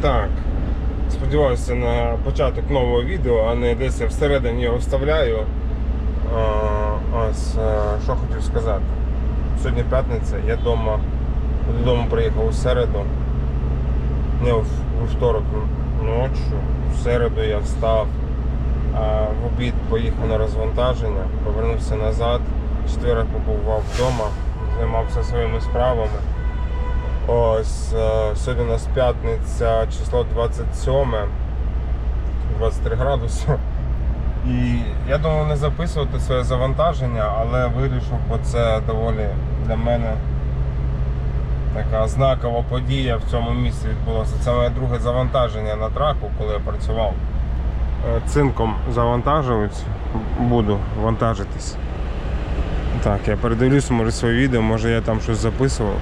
Так. Сподіваюся на початок нового відео, а не десь я всередині його вставляю. Ось, е, що хотів сказати. Сьогодні п'ятниця, я вдома, додому приїхав у середу. Не у вівторок ночі. В середу я встав. А в обід поїхав на розвантаження, повернувся назад. В четвер побував вдома, займався своїми справами. Ось е, сьогодні у нас п'ятниця, число 27, 23 градуси. І я думав не записувати своє завантаження, але вирішив, бо це доволі для мене така знакова подія в цьому місці відбулося. Це моє друге завантаження на траку, коли я працював. Е, Цинком завантажують, буду вантажитись. Так, я передивлюся, може своє відео, може я там щось записував.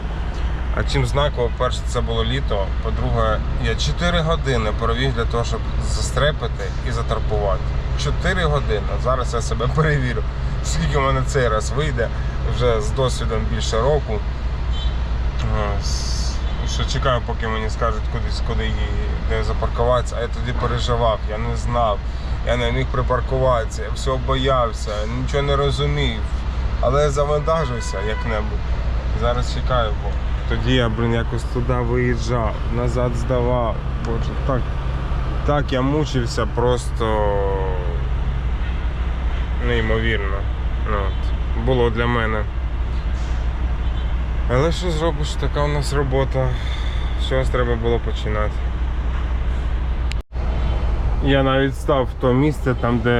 А чим знаково, перше, це було літо. По-друге, я 4 години провів для того, щоб застрепити і затарпувати. 4 години. Зараз я себе перевірю, скільки в мене цей раз вийде вже з досвідом більше року. Що чекаю, поки мені скажуть кудись, куди її де запаркуватися. А я тоді переживав, я не знав, я не міг припаркуватися, я всього боявся, нічого не розумів. Але я завантажився як-небудь. Зараз чекаю, бо тоді я, блин, якось туди виїжджав, назад здавав. Боже, так, так я мучився просто неймовірно. Ну, от. Було для мене. Але що зробиш, така у нас робота. Чогось треба було починати. Я навіть став в то місце, там, де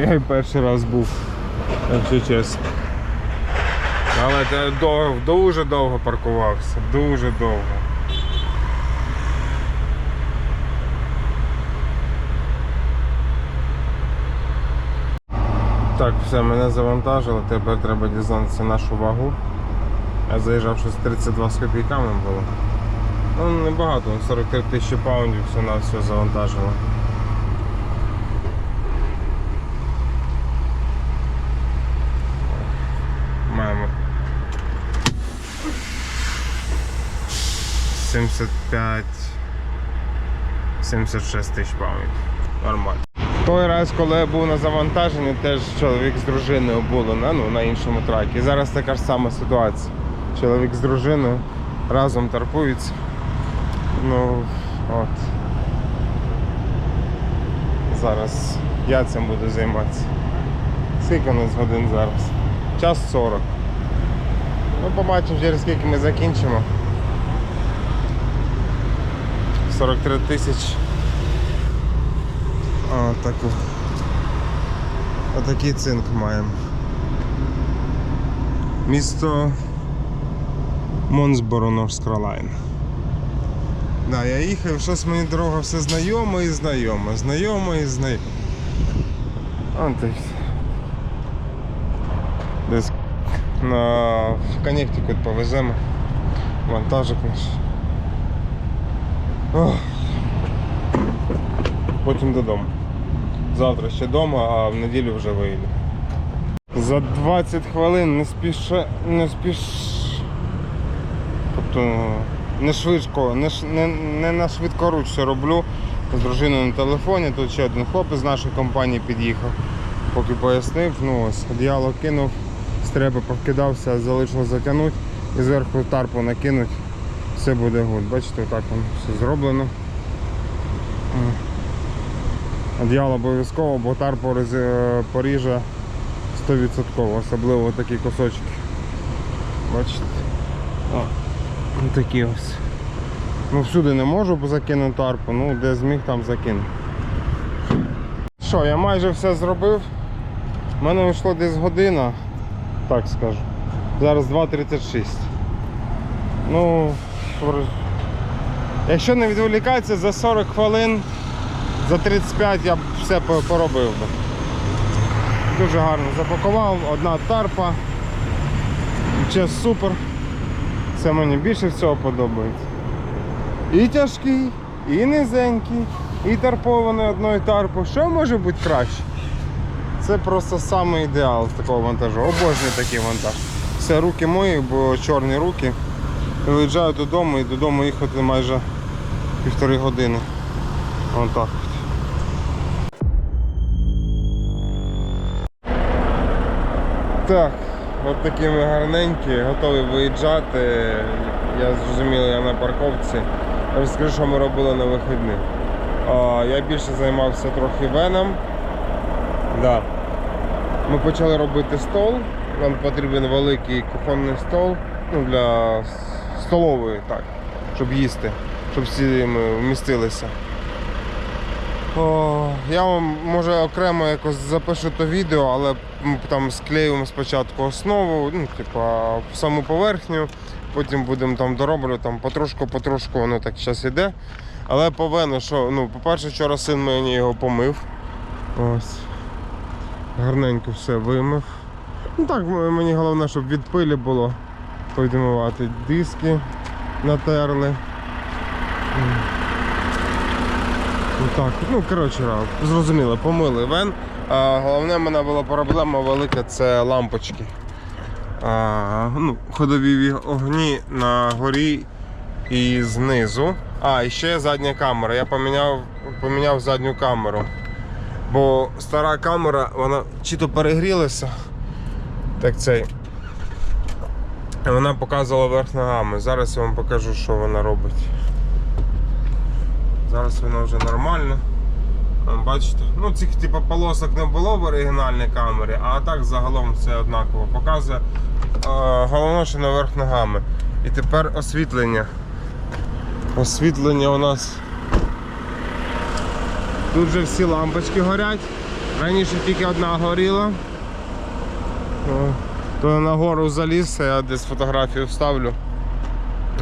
я перший раз був, якщо чесно. Але це довго, дуже довго паркувався, дуже довго. Так, все, мене завантажило, тепер треба дізнатися нашу вагу. Я заїжджав щось 32 з копійками було. Ну небагато, 43 тисячі паундів все на все завантажило. Маємо 75 76 тисяч паундів. Нормально. Той раз, коли я був на завантаженні, теж чоловік з дружиною було на, ну, на іншому тракі. Зараз така ж сама ситуація. Чоловік з дружиною разом торпуються. Ну от. Зараз я цим буду займатися. Скільки у нас годин зараз? Час 40. Ну, побачимо через скільки ми закінчимо. 43 тисячі. А, таку. Отакий цинк маємо. Місто Монсборо, Норth Каролайн. Да, я їхав, щось мені дорога все знайома і знайома, знайома і знайома. Ти. Десь на в Коннектикут повеземо. Вантажик наш. Потім додому. Завтра ще вдома, а в неділю вже виїду. За 20 хвилин не спіша. не спіш. Тобто не швидко, не, не, не на швидкоруч все роблю. З дружиною на телефоні. Тут ще один хлопець з нашої компанії під'їхав. Поки пояснив, ну ось, одіяло кинув, стрепи повкидався, залишилось затягнути і зверху тарпу накинуть. Все буде гуд. Бачите, отак воно все зроблено. М. Одіяло обов'язково, бо тар е, поріже 100%, особливо такі кусочки. Бачите? О, ну такі ось. Ну всюди не можу закинути тарпу, ну де зміг там закину. Що, я майже все зробив. У мене вийшло десь година, так скажу. Зараз 2.36. Ну, якщо не відволікатися за 40 хвилин, за 35 я б все поробив би. Дуже гарно запакував, одна тарпа. Час супер. Це мені більше всього подобається. І тяжкий, і низенький, і тарпований одною тарпою. Що може бути краще? Це просто саме ідеал такого вантажу. Обожнюю такий вантаж. Все, руки мої, бо чорні руки. Виїжджаю додому і додому їхати майже півтори години. Вон так. Так, от такі ми гарненькі, готові виїжджати. Я зрозумів, я на парковці. Розкажу, що ми робили на вихідних. Я більше займався трохи веном. Да. Ми почали робити стол. Нам потрібен великий кухонний стол ну, для с- столової, так, щоб їсти, щоб всі ми вмістилися. О, я вам може окремо якось запишу то відео, але там склеюємо спочатку основу, ну, типа саму поверхню, потім будемо там дороблю, там потрошку-потрошку воно так зараз іде. Але повинно, що, ну, по-перше, вчора син мені його помив. Ось. Гарненько все вимив. Ну так, мені головне, щоб від пилі було. Повідмивати диски натерли. Ну так, ну коротше, зрозуміло, помили вен. А, головне, в мене була проблема велика це лампочки. А, ну, ходові огні на горі і знизу. А, і ще задня камера. Я поміняв, поміняв задню камеру. Бо стара камера, вона чи то перегрілася, так цей. Вона показувала верх ногами. Зараз я вам покажу, що вона робить. Зараз воно вже нормально. Бачите? Ну, цих типу, полосок не було в оригінальній камері, а так загалом все однаково показує. Головне, що наверх ногами. І тепер освітлення. Освітлення у нас. Тут вже всі лампочки горять. Раніше тільки одна горіла. То на гору заліз, я десь фотографію вставлю.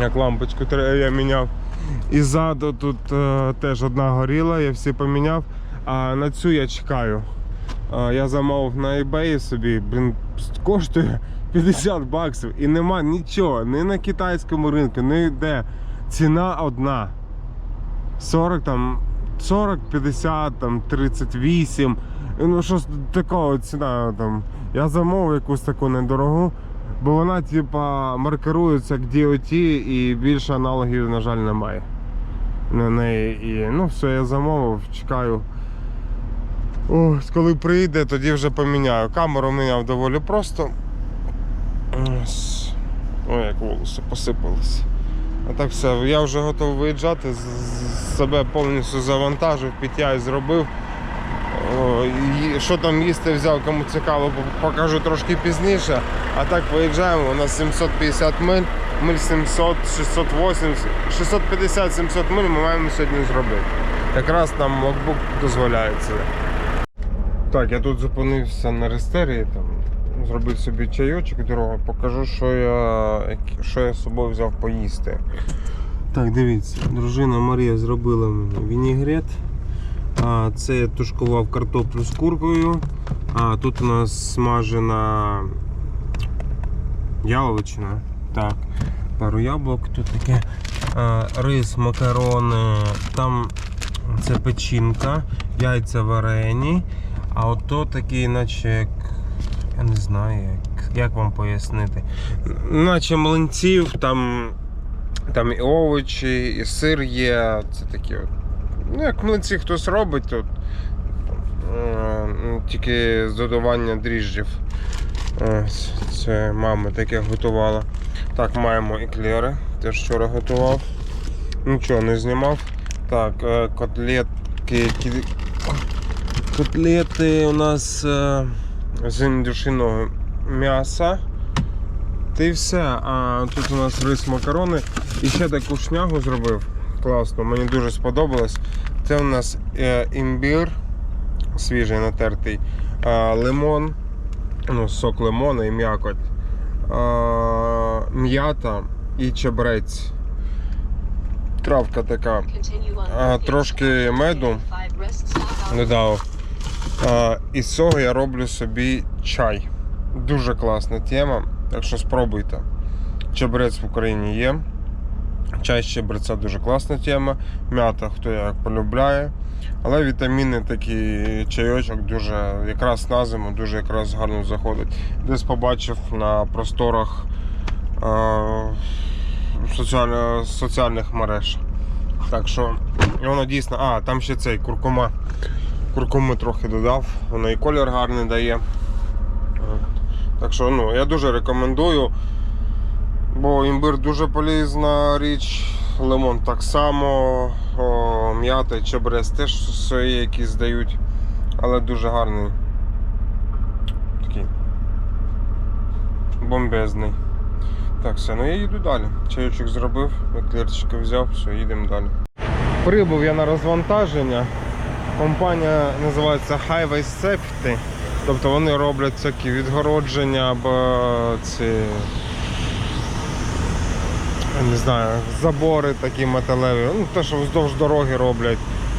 Як лампочку я міняв. І ззаду тут е, теж одна горіла, я всі поміняв. А на цю я чекаю. Е, я замовив на eBay собі, блін, коштує 50 баксів і нема нічого, ні на китайському ринку, ні де. Ціна одна. 40 там, 40, 50, там, 38. Ну щось такого ціна там. Я замовив якусь таку недорогу, бо вона типа маркирується як DOT і більше аналогів, на жаль, немає. На неї. І ну все, я замовив, чекаю. Ось, коли прийде, тоді вже поміняю. Камеру міняв доволі просто. Ось. Ой, як волоси посипалися. А так все, я вже готовий виїжджати, себе повністю завантажив, пиття зробив. Що там їсти взяв, кому цікаво, покажу трошки пізніше. А так виїжджаємо, у нас 750 миль, миль 700, 680, 650-700 миль ми маємо сьогодні зробити. Якраз нам локбук дозволяє це. Так, я тут зупинився на рестерії, там, зробив собі чайочок дорогу, покажу, що я, що я з собою взяв поїсти. Так, дивіться, дружина Марія зробила вінігрет. А, це я тушкував картоплю з куркою. А тут у нас смажена яловичина. Так, пару яблук тут таке. А, рис, макарони, там це печінка, яйця варені. А ото такий, наче як. Я не знаю, як, як вам пояснити. Наче млинців, там, там і овочі, і сир є. Це такі от. Ну, як млинці хтось робить тут. Е, Тільки з додавання дріжджів. Ось, Це мама таке готувала. Так, маємо еклери. Теж вчора готував. Нічого не знімав. Так, е, котлетки. Котлети у нас е, з індюшиного м'яса. Та й все. А тут у нас рис макарони. І ще таку шнягу зробив. Класно, мені дуже сподобалось. Це у нас е, імбір свіжий натертий, е, лимон, ну, сок лимона і м'якоть, е, м'ята і чебрець. Травка така. Трошки меду додав. А, і з цього я роблю собі чай. Дуже класна тема, так що спробуйте. Чебрець в Україні є. Чай з чебреця дуже класна тема. М'ята, хто як полюбляє. Але вітаміни такий чайочок дуже якраз на зиму дуже якраз гарно заходить. Десь побачив на просторах е, соціальних мереж. Так що воно дійсно. А, там ще цей куркума. Куркуми трохи додав, воно і колір гарний дає. Так що ну, я дуже рекомендую. Бо імбир дуже полезна річ, лимон так само, м'ята і чебрес теж свої якісь дають, але дуже гарний. Такий бомбезний. Так, все, ну я їду далі. Чайочок зробив, еклерчики взяв, все, їдемо далі. Прибув я на розвантаження. Компанія називається Highway Safety. Тобто вони роблять всякі відгородження або ці не знаю, забори такі металеві, ну те, що вздовж дороги роблять.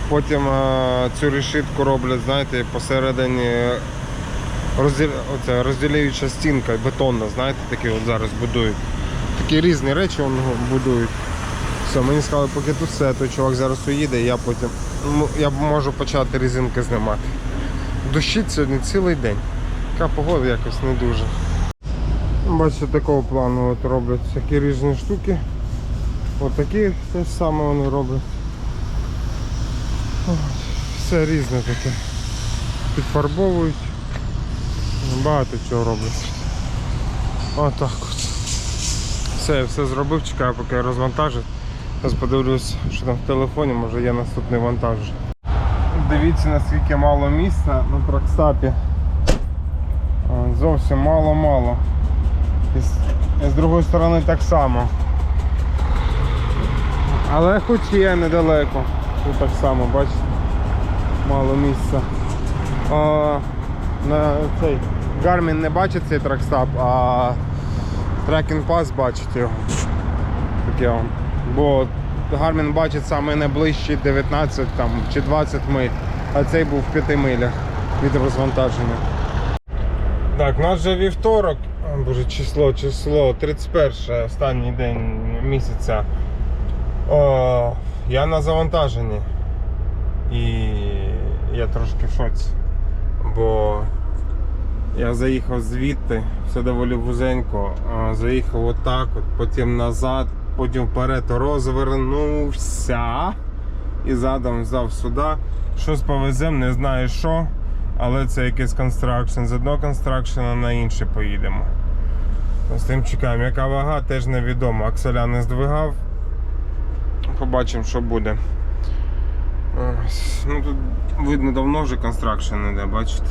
Потім е, цю решітку роблять, знаєте, посередині розділ... оце, розділяюча стінка бетонна, знаєте, такі от зараз будують. Такі різні речі вони будують. Все, мені сказали, поки тут все, то чувак зараз уїде, і я потім я можу почати різинки знімати. Дощить сьогодні цілий день. Така погода якось не дуже. Бачите, такого плану от роблять всякі різні штуки. Отакі те ж саме вони роблять. Все різне таке. Підфарбовують. Багато чого роблять. Отак от. Все, я все зробив, чекаю, поки розвантажить. Зараз подивлюсь, що там в телефоні, може є наступний вантаж. Дивіться наскільки мало місця на тракстапі. Зовсім мало-мало. І з, і з другої сторони так само. Але хоч є недалеко. Тут так само, бачите? Мало місця. А, на цей Garmin не бачить цей тракстап, а Tracking Pass бачить його. Таке вам. Бо Garmin бачить саме найближчі 19 там, чи 20 миль, а цей був в 5 милях від розвантаження. Так, у нас вже вівторок, боже, число, число, 31 останній день місяця. О, я на завантаженні. І я трошки в шоці. Бо я заїхав звідти, все доволі вузенько, заїхав отак, от, потім назад, потім вперед розвернувся і задом взяв сюди. Щось повезем, не знаю що, але це якийсь констракшн. З одного констракшена на інший поїдемо. З тим чекаємо. Яка вага, теж невідомо. Акселя не здвигав. Побачимо, що буде. Ну тут видно давно вже констракшн іде, бачите.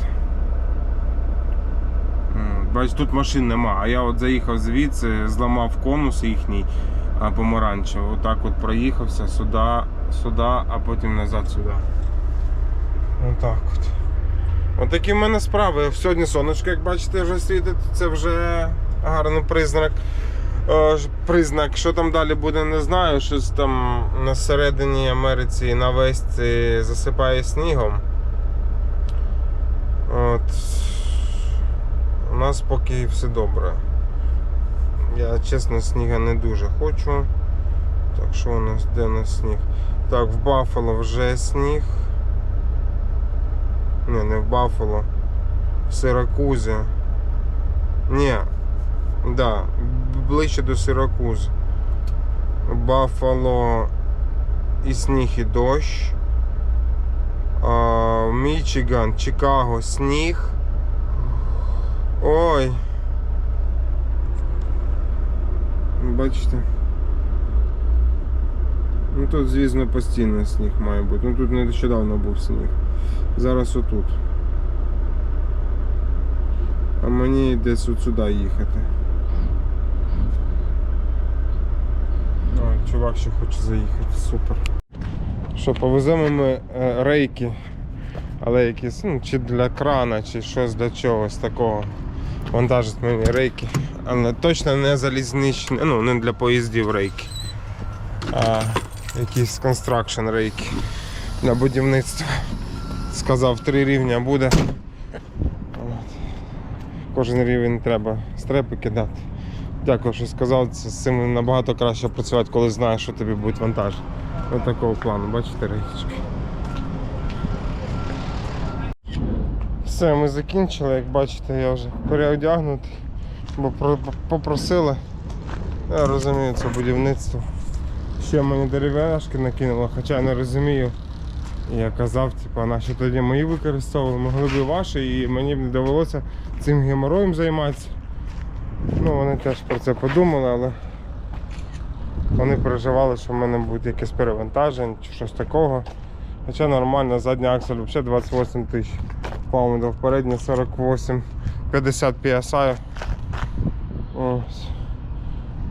Бачите, тут машин нема, а я от заїхав звідси, зламав конус їхній а, помаранчевий. Отак от проїхався сюди, сюди, а потім назад сюди. Отак от. Отакі в мене справи. Сьогодні сонечко, як бачите, вже світить, це вже гарний признак. Е, Признак, що там далі буде, не знаю. Щось там на середині Америці на весті засипає снігом. От. У нас поки все добре. Я чесно сніга не дуже хочу. Так що у нас де у нас сніг? Так, в Баффало вже сніг. Не, не в Баффало. В Сиракузі. Ні. Да, ближче до Сиракуз. Баффало і сніг, і дощ. А, Мічиган, Чикаго, сніг. Ой. Бачите? Ну тут, звісно, постійно сніг має бути. Ну тут нещодавно був сніг. Зараз отут. А мені десь от сюди їхати. Ой, чувак ще хоче заїхати, супер. Що, повеземо ми е, рейки, але якісь, ну, чи для крана, чи щось для чогось такого. Вантажить мені рейки. Але точно не залізничні, ну не для поїздів рейки. А якісь констракшн рейки для будівництва. Сказав, три рівня буде. Кожен рівень треба стрепи кидати. Дякую, що сказав. Це з цим набагато краще працювати, коли знаєш, що тобі буде вантаж. Ось такого плану, бачите, рейхічки. Все, ми закінчили, як бачите, я вже переодягнутий, попросили. Я розумію, це будівництво. ще мені дерев'яшки накинуло, хоча я не розумію. Я казав, типу, наші тоді мої використовували, могли б і ваші, і мені б не довелося цим геморроєм займатися. Ну, вони теж про це подумали, але вони переживали, що в мене буде якесь перевантаження чи щось такого. Хоча нормально, задня аксель взагалі 28 тисяч паунтів, передня 48, 50 PSI. Ось.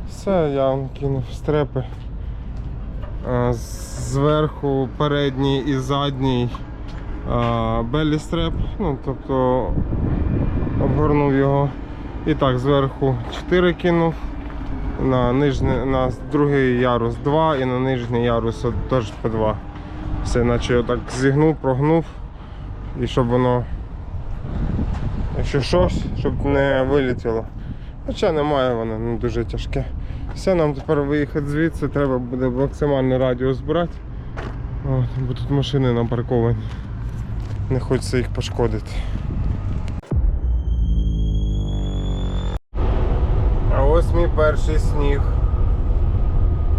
Все, я вам кинув стрепи. Е, Зверху передній і задній белі стреп, ну, тобто обгорнув його. І так, зверху 4 кинув, на, нижній, на другий ярус 2 і на нижній ярус теж по 2. Все, наче я так зігнув, прогнув і щоб воно, якщо щось, щоб не вилетіло. Хоча немає, воно не дуже тяжке. Все, нам тепер виїхати звідси, треба буде максимальний радіус брати. От, бо тут машини напарковані. Не хочеться їх пошкодити. А ось мій перший сніг.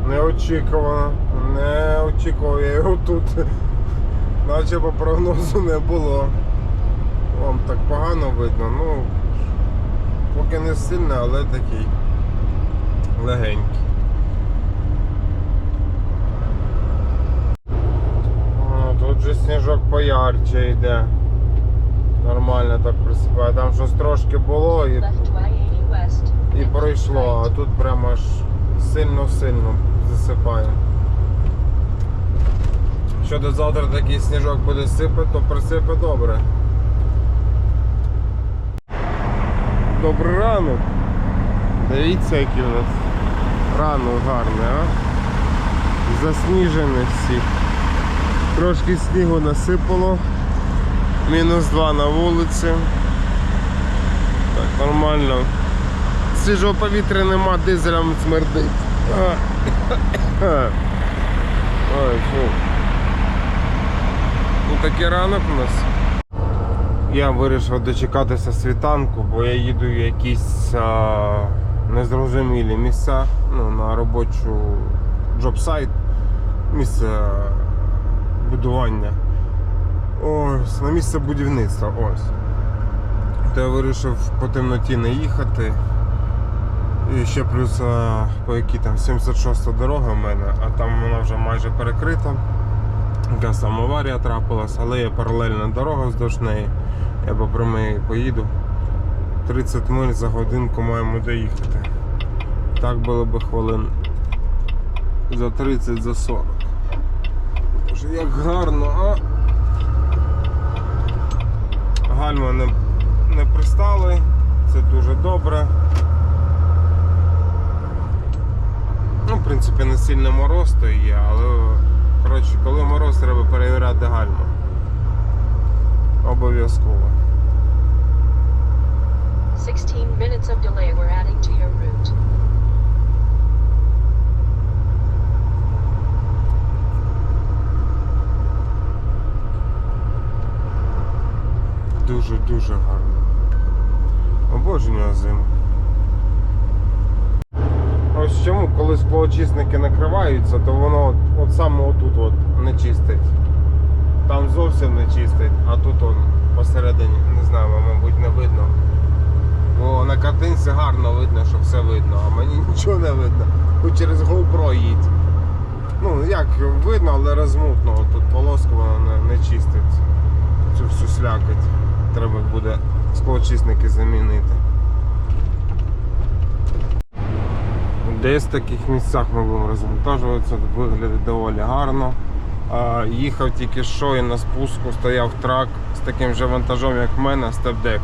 Неочікувано. Не очікував я його тут. Наче по прогнозу не було. Вам так погано видно, ну поки не сильно, але такий легенький. О, тут же сніжок поярче йде. Нормально так присипає. Там щось трошки було і Left 280 west. і пройшло, а тут прямо аж сильно-сильно засипає. Якщо до завтра такий сніжок буде сипати, то присипе добре. Добрий ранок. Дивіться, який у нас ранок гарний, а? Засніжений всі. Трошки снігу насипало. Мінус 2 на вулиці. Так, нормально. Свіжого повітря нема, дизелем смердить. Ой, фу. Ну такий ранок у нас. Я вирішив дочекатися світанку, бо я їду в якісь а, незрозумілі місця ну, на робочу джоб-сайт, місце будування. Ось, на місце будівництва. Ось. То я вирішив по темноті не їхати. І ще плюс а, по якій там 76-та дорога в мене, а там вона вже майже перекрита. Якась там аварія трапилась, але є паралельна дорога вздовж неї. Я по прямій поїду. 30 миль за годинку маємо доїхати. Так було би хвилин за 30, за 40. Боже, як гарно, а? Гальма не, не пристали, це дуже добре. Ну, в принципі, не сильно мороз то є, але коротше, коли мороз, треба перевіряти гальму. Обов'язково. 16 minutes of delay we're adding to your route. Дуже-дуже гарно. Обожнюю зиму. Ось чому, коли склоочисники накриваються, то воно от, от саме отут от не чистить. Там зовсім не чистить, а тут он посередині, не знаю, вам, мабуть, не видно. Бо на картинці гарно видно, що все видно, а мені нічого не видно. Хоч через GoPro їдь. Ну як видно, але розмутно. Тут полоску вона не, не чистить. Цю всю слякоть. Треба буде склоочисники замінити. Десь в таких місцях ми будемо розвантажуватися, виглядить доволі гарно. А, їхав тільки що і на спуску стояв трак з таким же вантажом, як в мене, степдек.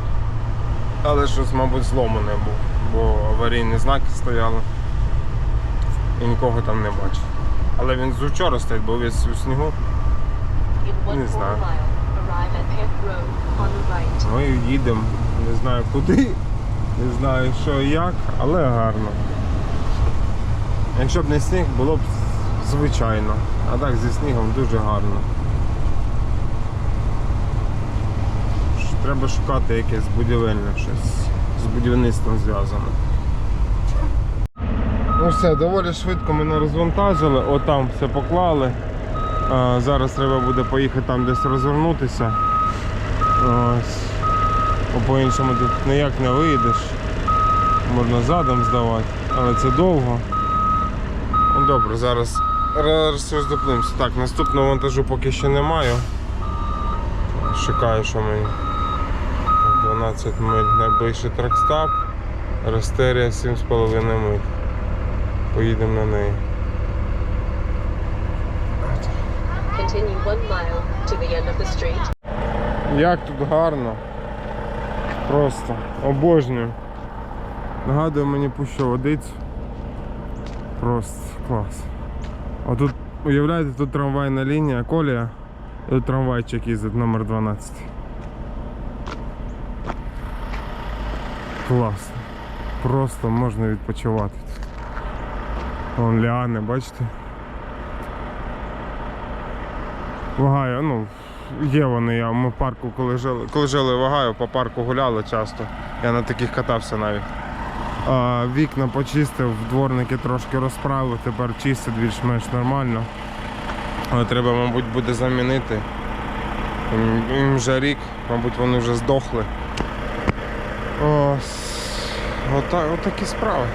Але щось, мабуть, зломаний був, бо аварійні знаки стояли і нікого там не бачив. Але він з учора стоїть, бо весь у снігу. Не знаю. Ну і їдемо, не знаю куди, не знаю що і як, але гарно. Якщо б не сніг, було б звичайно. А так зі снігом дуже гарно. Треба шукати якесь будівельне щось з будівництвом зв'язане. Ну все, доволі швидко мене розвантажили, отам все поклали. А, зараз треба буде поїхати там десь розвернутися. Ось. По-іншому тут ніяк не виїдеш. Можна задом здавати, але це довго. Ну добре, зараз раз роздоплимося. Так, наступного вантажу поки що не маю. Шукаю, що мені. 12 миль найближчий тракстап. Рестерія 7,5 миль. Поїдемо на неї. Continue one mile to the end of the street. Як тут гарно. Просто обожнюю. Нагадує мені пущу водицю. Просто клас. А тут, уявляєте, тут трамвайна лінія, колія. І тут трамвайчик їздить номер 12. Класно. Просто можна відпочивати. Вон ліани, бачите? Вагаю, ну, є вони, я ми в парку, коли жили, коли жили в Огайо, по парку гуляли часто. Я на таких катався навіть. Вікна почистив, дворники трошки розправив, тепер чистять більш-менш нормально. Але треба, мабуть, буде замінити. Їм- вже рік, мабуть, вони вже здохли. Ось. Ота, отакі справи.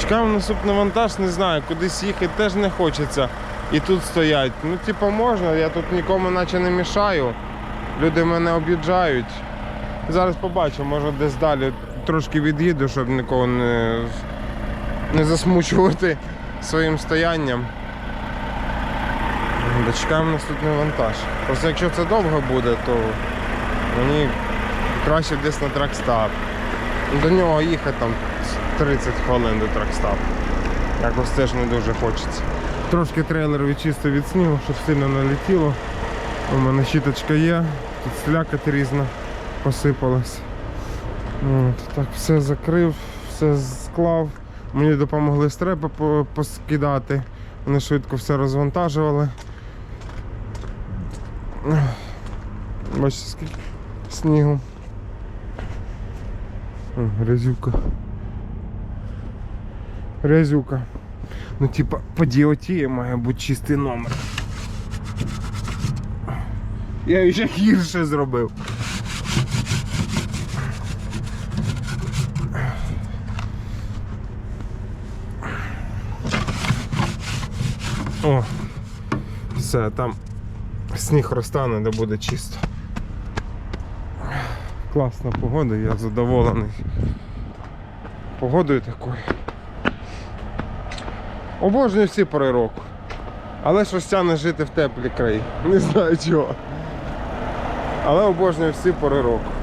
Чекав наступний вантаж, не знаю, кудись їхати теж не хочеться. І тут стоять. Ну, типу, можна, я тут нікому наче не мішаю. Люди мене об'їжджають. Зараз побачу, може десь далі трошки від'їду, щоб нікого не, не засмучувати своїм стоянням. Дочекаємо наступний вантаж. Просто якщо це довго буде, то мені краще десь на тракстап. До нього їхати там 30 хвилин до тракстап. Якось теж не дуже хочеться. Трошки трейлер відчистив від снігу, щоб сильно не летіло. У мене щіточка є, тут слякоть різна посипалась. От, так, все закрив, все склав. Мені допомогли стрепи поскидати. Вони швидко все розвантажували. Бачите, скільки снігу. Грязюка. Грязюка. Ну, типа, по DOT має бути чистий номер. Я ще гірше зробив. О, все, там сніг розтане, де буде чисто. Класна погода, я задоволений погодою такою. Обожнюю всі пори року. Але щось тягне жити в теплі краї. Не знаю чого. Але обожнюю всі пори року.